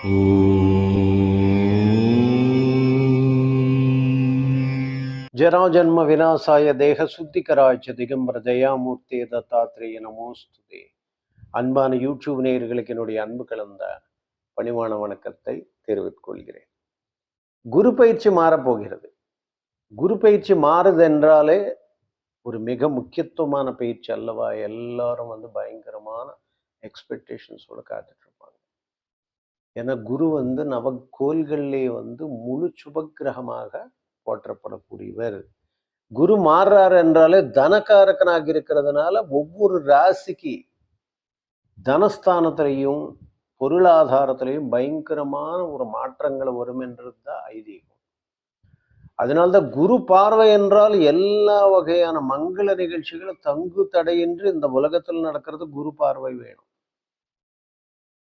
ஜராஜன்ம விநாசாய தேக சுத்திகராய்ச்ச திகம்பர ஜெயாமூர்த்தி தத்தாத்திரேய நமோஸ்துதே. அன்பான யூடியூப் நேயர்களுக்கு என்னுடைய அன்பு கலந்த பணிவான வணக்கத்தை தெரிவித்துக் கொள்கிறேன். குரு பயிற்சி மாறப்போகிறது குரு பயிற்சி மாறுது என்றாலே ஒரு மிக முக்கியத்துவமான பயிற்சி அல்லவா? எல்லாரும் வந்து பயங்கரமான எக்ஸ்பெக்டேஷன்ஸோட காத்துட்டு ஏன்னா குரு வந்து நவக்கோள்களிலே வந்து முழு சுபக்கிரகமாக போற்றப்படக்கூடியவர். குரு மாறுறார் என்றாலே தனக்காரகனாக இருக்கிறதுனால ஒவ்வொரு ராசிக்கு தனஸ்தானத்திலையும் பொருளாதாரத்திலையும் பயங்கரமான ஒரு மாற்றங்கள் வரும் என்றது தான் ஐதீகம். அதனால்தான் குரு பார்வை என்றால் எல்லா வகையான மங்கள நிகழ்ச்சிகளும் தங்கு தடையின்றி இந்த உலகத்தில் நடக்கிறது குரு பார்வை வேணும்.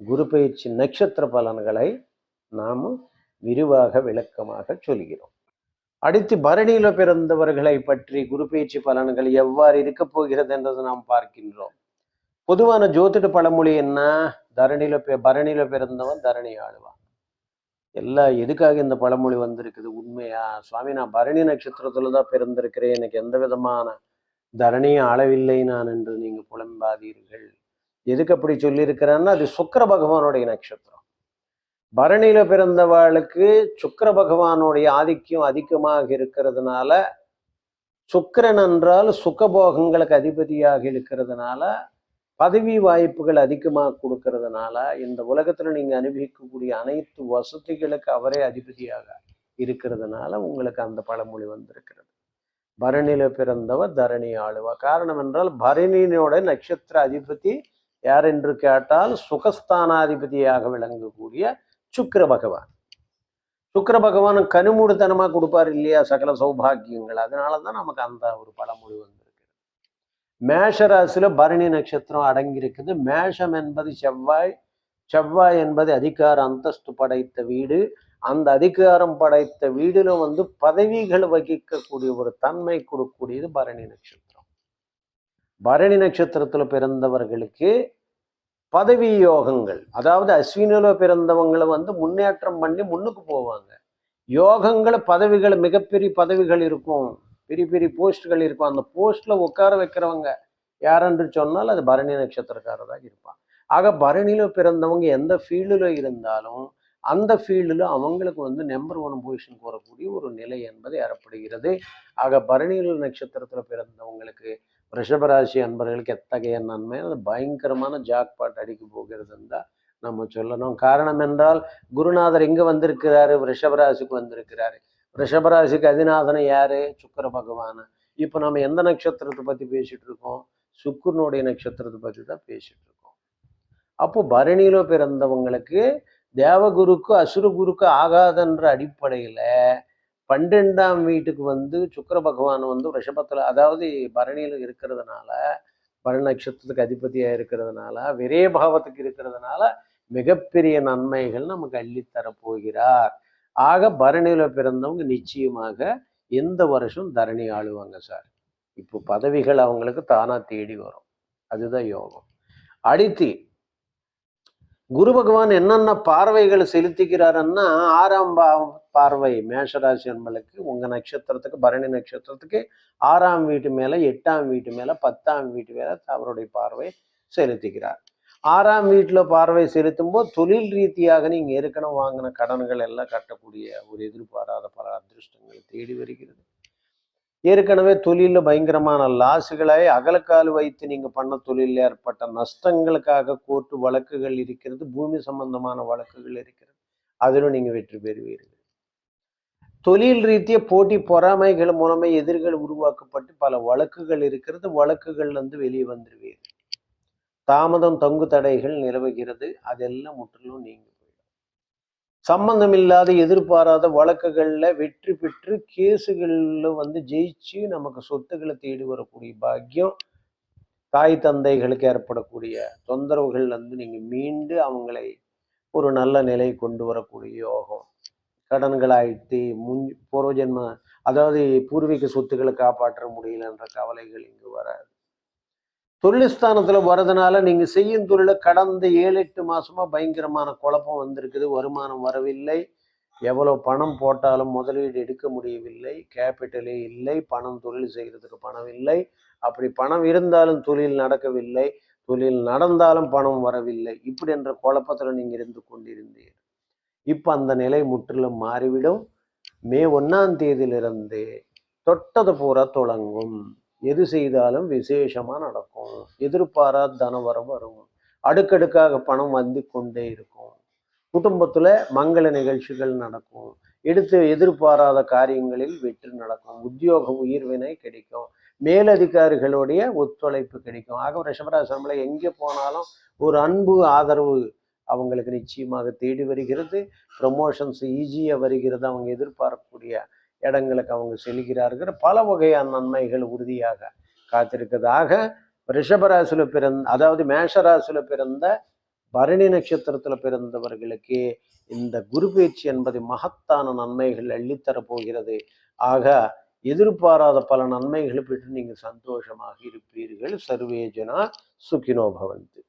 குரு பயிற்சி நட்சத்திர பலன்களை நாம் விரிவாக விளக்கமாக சொல்கிறோம். அடுத்து பரணியில பிறந்தவர்களை பற்றி குரு பயிற்சி பலன்கள் எவ்வாறு இருக்க போகிறது என்றது நாம் பார்க்கின்றோம். பொதுவான ஜோதிட பழமொழி என்ன? தரணியில பரணியில பிறந்தவன் தரணி ஆளுவான் எல்லாம் எதுக்காக இந்த பழமொழி வந்திருக்குது? உண்மையா? சுவாமி நான் பரணி நட்சத்திரத்துல தான் பிறந்திருக்கிறேன். எனக்கு எந்த விதமான தரணியும் அளவில்லை நான் என்று நீங்க புலம்பாதீர்கள். எதுக்கு அப்படி சொல்லியிருக்கிறான்னா அது சுக்கர பகவானுடைய நட்சத்திரம். பரணியில பிறந்தவாளுக்கு சுக்கர பகவானுடைய ஆதிக்கம் அதிகமாக இருக்கிறதுனால சுக்கரன் என்றால் சுகபோகங்களுக்கு அதிபதியாக இருக்கிறதுனால பதவி வாய்ப்புகள் அதிகமாக கொடுக்கறதுனால இந்த உலகத்துல நீங்க அனுபவிக்கக்கூடிய அனைத்து வசதிகளுக்கு அவரே அதிபதியாக இருக்கிறதுனால உங்களுக்கு அந்த பழமொழி வந்திருக்கிறது. பரணியில பிறந்தவர் தரணி ஆளுவா காரணம் என்றால் பரணியினோட நட்சத்திர அதிபதி யார் என்று கேட்டால் சுகஸ்தானாதிபதியாக விளங்கக்கூடிய சுக்கர பகவான். சுக்கர பகவான் கனுமூடுத்தனமா கொடுப்பார் இல்லையா? சகல சௌபாகியங்கள். அதனாலதான் நமக்கு அந்த ஒரு பழமொழி வந்திருக்கு. மேஷராசியில் பரணி நட்சத்திரம் அடங்கியிருக்குது. மேஷம் என்பது செவ்வாய். செவ்வாய் என்பது அதிகார அந்தஸ்து படைத்த வீடு. அந்த அதிகாரம் படைத்த வீடுல வந்து பதவிகள் வகிக்கக்கூடிய ஒரு தன்மை கொடுக்கக்கூடியது பரணி நட்சத்திரம். பரணி நட்சத்திரத்துல பிறந்தவர்களுக்கு பதவி யோகங்கள். அதாவது அஸ்வினில பிறந்தவங்களை வந்து முன்னேற்றம் பண்ணி முன்னுக்கு போவாங்க. யோகங்களை பதவிகள் மிகப்பெரிய பதவிகள் இருக்கும். பெரிய பெரிய போஸ்ட்கள் இருக்கும். அந்த போஸ்ட்ல உட்கார வைக்கிறவங்க யாரென்று சொன்னால் அது பரணி நட்சத்திரக்காரராக இருப்பான் ஆக பரணியில பிறந்தவங்க எந்த ஃபீல்டில் இருந்தாலும் அந்த ஃபீல்டில் அவங்களுக்கு வந்து நம்பர் ஒன் பொசிஷன் வரக்கூடிய ஒரு நிலை என்பது ஏற்படுகிறது. ஆக பரணியில் நட்சத்திரத்தில் பிறந்தவங்களுக்கு ரிஷபராசி அன்பர்களுக்கு எத்தகைய நன்மை? அது பயங்கரமான ஜாக்பாட் அடிக்க போகிறதுன்னு தான் நம்ம சொல்லணும். காரணம் என்றால் குருநாதர் இங்கே வந்திருக்கிறாரு ரிஷபராசிக்கு வந்திருக்கிறாரு. ரிஷபராசிக்கு அதிநாதனை யாரு? சுக்கர பகவான். இப்போ நம்ம எந்த நட்சத்திரத்தை பற்றி பேசிட்டு இருக்கோம்? சுக்கிரனுடைய நட்சத்திரத்தை பற்றி தான் பேசிட்டு இருக்கோம். அப்போ பரணியில பிறந்தவங்களுக்கு தேவகுருக்கு அசுரகுருக்கு ஆகாதன்ற அடிப்படையில் பன்னெண்டாம் வீட்டுக்கு வந்து சுக்கிர பகவான் வந்து ரிஷபத்தில் அதாவது பரணியில் இருக்கிறதுனால பரணி நட்சத்திரத்துக்கு அதிபதியாக இருக்கிறதுனால விரே பாவத்துக்கு இருக்கிறதுனால மிகப்பெரிய நன்மைகள் நமக்கு அள்ளித்தர போகிறார். ஆக பரணியில் பிறந்தவங்க நிச்சயமாக எந்த வருஷம் தரணி ஆளுவாங்க சார். இப்போ பதவிகள் அவங்களுக்கு தானாக தேடி வரும். அதுதான் யோகம். அடுத்து குரு பகவான் என்னென்ன பார்வைகள் செலுத்திக்கிறாருன்னா ஆறாம் பா- பார்வை மேஷராசி என்பளுக்கு உங்கள் நட்சத்திரத்துக்கு பரணி நட்சத்திரத்துக்கு ஆறாம் வீட்டு மேலே எட்டாம் வீட்டு மேலே பத்தாம் வீட்டு மேலே அவருடைய பார்வை செலுத்திக்கிறார் ஆறாம் வீட்டில் பார்வை செலுத்தும் போது தொழில் ரீதியாக நீங்கள் ஏற்கனவே வாங்கின கடன்கள் எல்லாம் கட்டக்கூடிய ஒரு எதிர்பாராத பல அதிர்ஷ்டங்கள் தேடி வருகிறது. ஏற்கனவே தொழிலில் பயங்கரமான லாஸுகளை அகலக்கால் வைத்து நீங்க பண்ண தொழிலில் ஏற்பட்ட நஷ்டங்களுக்காக கோர்ட்டு வழக்குகள் இருக்கிறது பூமி சம்பந்தமான வழக்குகள் இருக்கிறது. அதிலும் நீங்க வெற்றி பெறுவீர்கள். தொழில் ரீதியாக போட்டி பொறாமைகள் மூலமே எதிர்கள் உருவாக்கப்பட்டு பல வழக்குகள் இருக்கிறது. வழக்குகள்ல இருந்து வெளியே வந்துருவீர்கள். தாமதம் தங்கு தடைகள் நிலவுகிறது. அதெல்லாம் முற்றிலும் நீங்க சம்பந்தமில்லாத எதிர்பாராத வழக்குகள்ல வெற்றி பெற்று கேஸுகளில் வந்து ஜெயிச்சு நமக்கு சொத்துக்களை தேடி வரக்கூடிய பாக்கியம் தாய் தந்தைகளுக்கு ஏற்படக்கூடிய தொந்தரவுகள்ல வந்து நீங்கள் மீண்டு அவங்களை ஒரு நல்ல நிலை கொண்டு வரக்கூடிய யோகம். கடன்களாயிட்டு முன் பூர்வஜன்ம அதாவது பூர்வீக சொத்துக்களை காப்பாற்ற முடியலன்ற கவலைகள் இங்கு வராது. தொழில்ஸ்தானத்தில் வரதுனால நீங்கள் செய்யும் தொழிலை கடந்த ஏழு எட்டு மாதமாக பயங்கரமான குழப்பம் வந்திருக்குது. வருமானம் வரவில்லை. எவ்வளோ பணம் போட்டாலும் முதலீடு எடுக்க முடியவில்லை. கேபிட்டலே இல்லை. பணம் தொழில் செய்கிறதுக்கு பணம் இல்லை அப்படி பணம் இருந்தாலும் தொழில் நடக்கவில்லை. தொழில் நடந்தாலும் பணம் வரவில்லை. இப்படி என்ற குழப்பத்தில் நீங்கள் இருந்து கொண்டிருந்தீர். இப்போ அந்த நிலை முற்றிலும் மாறிவிடும். மே ஒன்றாம் தேதியிலிருந்து தொட்டது பூரா தொடங்கும். எது செய்தாலும் விசேஷமாக நடக்கும். எதிர்பாராத தனவரம் வரும். அடுக்கடுக்காக பணம் வந்து கொண்டே இருக்கும். குடும்பத்தில் மங்கள நிகழ்ச்சிகள் நடக்கும். எடுத்து எதிர்பாராத காரியங்களில் வெற்றி நடக்கும். உத்தியோக உயிர்வினை கிடைக்கும். மேலதிகாரிகளுடைய ஒத்துழைப்பு கிடைக்கும். ஆக ரிஷபராசிரமில் எங்கே போனாலும் ஒரு அன்பு ஆதரவு அவங்களுக்கு நிச்சயமாக தேடி வருகிறது. ப்ரமோஷன்ஸ் ஈஸியாக வருகிறது. அவங்க எதிர்பார்க்கக்கூடிய இடங்களுக்கு அவங்க செல்கிறார்கள். பல வகையான நன்மைகள் உறுதியாக காத்திருக்கிறதாக ரிஷபராசியில் பிறந்த அதாவது மேஷராசியில் பிறந்த பரணி நட்சத்திரத்தில் பிறந்தவர்களுக்கு இந்த குரு பேச்சு என்பது மகத்தான நன்மைகள் அள்ளித்தரப் போகிறது. ஆக எதிர்பாராத பல நன்மைகளை பெற்று நீங்கள் சந்தோஷமாக இருப்பீர்கள். சர்வேஜனா சுகினோ பவந்து.